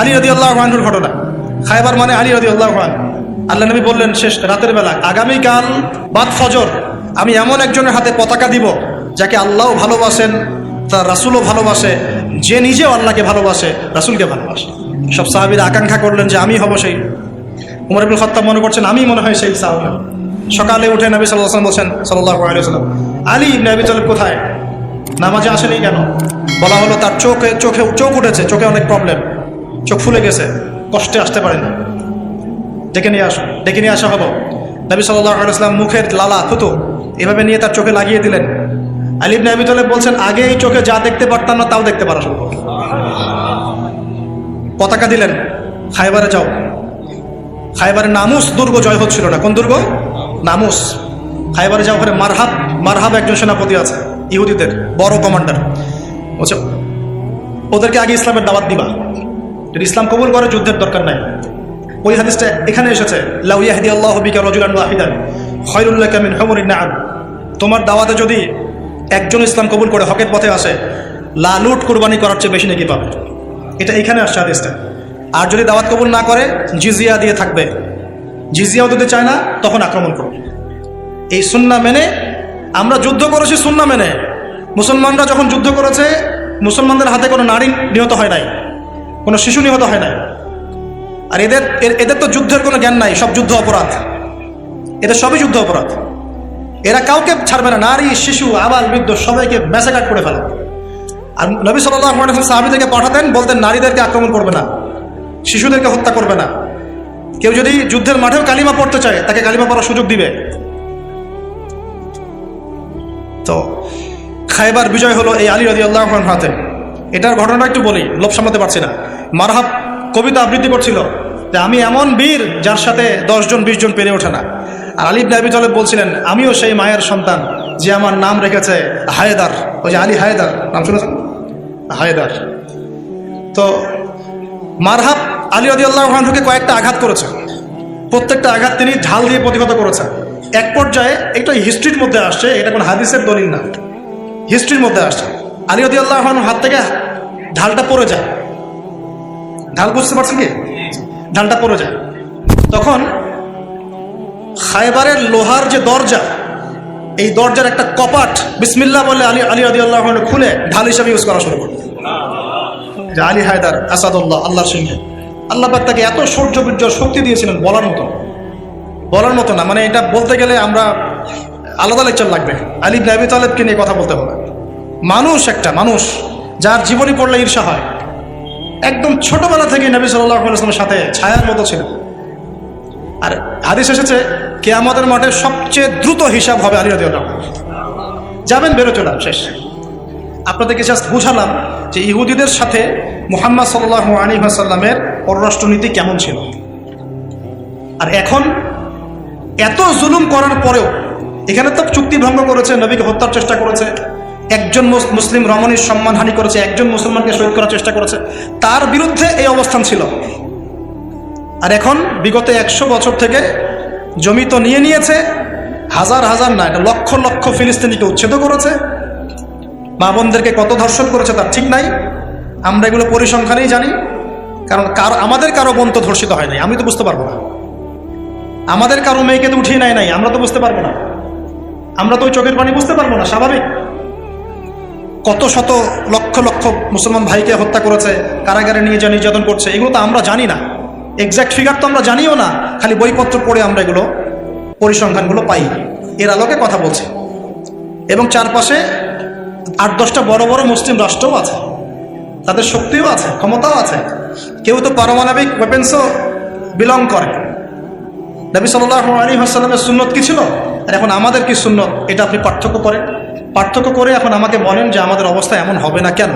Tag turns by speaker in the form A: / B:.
A: আলী রদি আল্লাহ খানহুর ঘটনা। খাইবার মানে আলী রদি আল্লাহ খান আল্লাহ নবী বললেন, শেষ রাতের বেলা, আগামীকাল বাদ ফজর, আমি এমন একজনের হাতে পতাকা দিব, যাকে আল্লাহও ভালোবাসেন, তার রাসুলও ভালোবাসে, যে নিজেও আল্লাহকে ভালোবাসে, রাসুলকে ভালোবাসে। সব সাহাবিরা আকাঙ্ক্ষা করলেন যে আমি হব সেই। উমর ইবুল খত্তাব মনে করছেন, আমি মনে হয় সেই সাহাবি। সকালে উঠে নবী সাল্লাহ আসলাম বলছেন সাল্লাহ আলিয়াল্লাম আলী নবী চলে কোথায়? নামাজে আসেনি কেন? বলা হলো, তার চোখে চোখে, চোখ উঠেছে, চোখে অনেক প্রবলেম চোখ ফুলে গেছে, কষ্টে আসতে পারেনি ডেকে নিয়ে আসো, ডেকে নিয়ে আসা হব। নবী আলাইসলাম মুখের লালা, থুতু, এভাবে নিয়ে তার চোখে লাগিয়ে দিলেন। আলিব নবী তালেব বলছেন, আগে এই চোখে যা দেখতে পারতাম না, তাও দেখতে পারা সম্ভব। পতাকা দিলেন, খাইবারে যাও। খাইবারে নামুস, দুর্গ জয় হচ্ছিল না। কোন দুর্গ? নামুস। খাইবারে যাও ওখানে মারহাব মারহাব একজন সেনাপতি আছে, ইহুদিদের, বড় কমান্ডার। বলছে, ওদেরকে আগে ইসলামের দাওয়াত দিবা। যদি ইসলাম কবুল করে, যুদ্ধের দরকার নাই। ওই হাদিসটা এখানে এসেছে লাউয়াহদি আল্লাহ বিকা রজুলান ওয়াহিদান খয়রুল্লাহ কামিন হমরিন নাম তোমার দাওয়াতে যদি একজন ইসলাম কবুল করে, হকের পথে আসে লালুট কুরবানি করার চেয়ে বেশি নাকি পাবে? এটা এখানে আসছে হাদিসটা। আর যদি দাওয়াত কবুল না করে, জিজিয়া দিয়ে থাকবে। জিজিয়াও দিতে চায় না, তখন আক্রমণ করবে। এই সুন্না মেনে, আমরা যুদ্ধ করেছি সুন্না মেনে। মুসলমানরা যখন যুদ্ধ করেছে, মুসলমানদের হাতে কোনো নারী নিহত হয় নাই। কোনো শিশু নিহত হয় নাই। আর এদের এদের তো যুদ্ধের কোনো জ্ঞান নাই, সব যুদ্ধ অপরাধ। এদের সবই যুদ্ধ অপরাধ। এরা কাউকে ছাড়বে না, নারী, শিশু, আবাল, বৃদ্ধ, সবাইকে ম্যাসাকাট করে ফেলে। আর নবী সাল্লাহ সাহাবিদেরকে পাঠাতেন, বলতেন, নারীদেরকে আক্রমণ করবে না, শিশুদেরকে হত্যা করবে না। কেউ যদি যুদ্ধের মাঠেও কালিমা পড়তে চায়, তাকে কালিমা পড়ার সুযোগ দিবে। তো, খাইবার বিজয় হলো এই আলী রদি আল্লাহ হাতে। এটার ঘটনাটা একটু বলি, লোভ সামলাতে পারছি না। মারহাব কবিতা আবৃত্তি করছিল যে, আমি এমন বীর যার সাথে দশজন বিশ জন পেরে ওঠে না। আর আলী ইবনে আবি বলছিলেন, আমিও সেই মায়ের সন্তান যে আমার নাম রেখেছে হায়দার। ওই যে আলী হায়দার, নাম শুনেছেন? হায়দার। তো মারহাব আলী রদি আল্লাহকে কয়েকটা আঘাত করেছে। প্রত্যেকটা আঘাত তিনি ঢাল দিয়ে প্রতিহত করেছেন। এক পর্যায়ে এটা হিস্ট্রির মধ্যে আসছে, এটা কোনো হাদিসের দলিল না। হিস্ট্রির মধ্যে আসছে। আলী রদি আল্লাহ হাত থেকে ঢালটা পড়ে যায়। ঢাল বুঝতে পারছেন কি? ঢালটা পড়ে যায়। তখন খাইবারের লোহার যে দরজা, এই দরজার একটা কপাট বিসমিল্লা বলে আলী আলী রদি আল্লাহ খুলে ঢাল হিসাবে ইউজ করা শুরু করে যে আলী হায়দার আসাদুল্লাহ, আল্লাহর সিংহে আল্লাহ তাকে এত সৌর্য, বীর্য, শক্তি দিয়েছিলেন বলার মতো। বলার মতো না মানে এটা বলতে গেলে আমরা আলাদা লেকচার লাগবে। আলী নাবি তালেবকে নিয়ে কথা বলতে হবে। মানুষ একটা, মানুষ। যার জীবনী পড়লে ঈর্ষা হয়। একদম ছোটবেলা থেকে নবী সাল্লাহ আসলামের সাথে ছায়ার মতো ছিল আর হাদিস এসেছে কে আমাদের মাঠে সবচেয়ে দ্রুত হিসাব হবে আলী আনহু। যাবেন বেরো চলে শেষ। আপনাদেরকে জাস্ট বুঝালাম যে ইহুদিদের সাথে মুহাম্মদ সাল্লাহ আলী আসাল্লামের পররাষ্ট্রনীতি কেমন ছিল। আর এখন এত জুলুম করার পরেও এখানে তো চুক্তি ভঙ্গ করেছে, নবীকে হত্যার চেষ্টা করেছে। একজন মুসলিম রমণীর সম্মানহানি করেছে, একজন মুসলমানকে শহীদ করার চেষ্টা করেছে। তার বিরুদ্ধে এই অবস্থান ছিল। আর এখন বিগত একশো বছর থেকে জমি তো নিয়ে নিয়েছে, হাজার হাজার না, এটা লক্ষ লক্ষ ফিলিস্তিনিকে উচ্ছেদ করেছে। মা বোনদেরকে কত ধর্ষণ করেছে তার ঠিক নাই। আমরা এগুলো পরিসংখ্যানেই জানি, কারণ কার, আমাদের কারও বোন তো ধর্ষিত হয় নাই, আমি তো বুঝতে পারব না। আমাদের কারও মেয়েকে তো উঠিয়ে নেয় নাই, আমরা তো বুঝতে পারব না। আমরা তো ওই চোখের পানি বুঝতে পারব না, স্বাভাবিক। কত শত লক্ষ লক্ষ মুসলমান ভাইকে হত্যা করেছে, কারাগারে নিয়ে যা নির্যাতন করছে, এগুলো তো আমরা জানি না। এক্স্যাক্ট ফিগার তো আমরা জানিও না, খালি বইপত্র পড়ে আমরা এগুলো পরিসংখ্যানগুলো পাই। এর আলোকে কথা বলছি। এবং চারপাশে আট দশটা বড় বড় মুসলিম রাষ্ট্রও আছে। তাদের শক্তিও আছে, ক্ষমতাও আছে। কেউ তো পারমাণবিক ওয়েপেন্সও বিলং করে। নবী সাল্লাহ আলী হাসাল্লামের সুন্নত কি ছিল? আর এখন আমাদের কি সুন্নত? এটা আপনি পার্থক্য করেন। পার্থক্য করে এখন আমাকে বলেন যে আমাদের অবস্থা এমন হবে না কেন?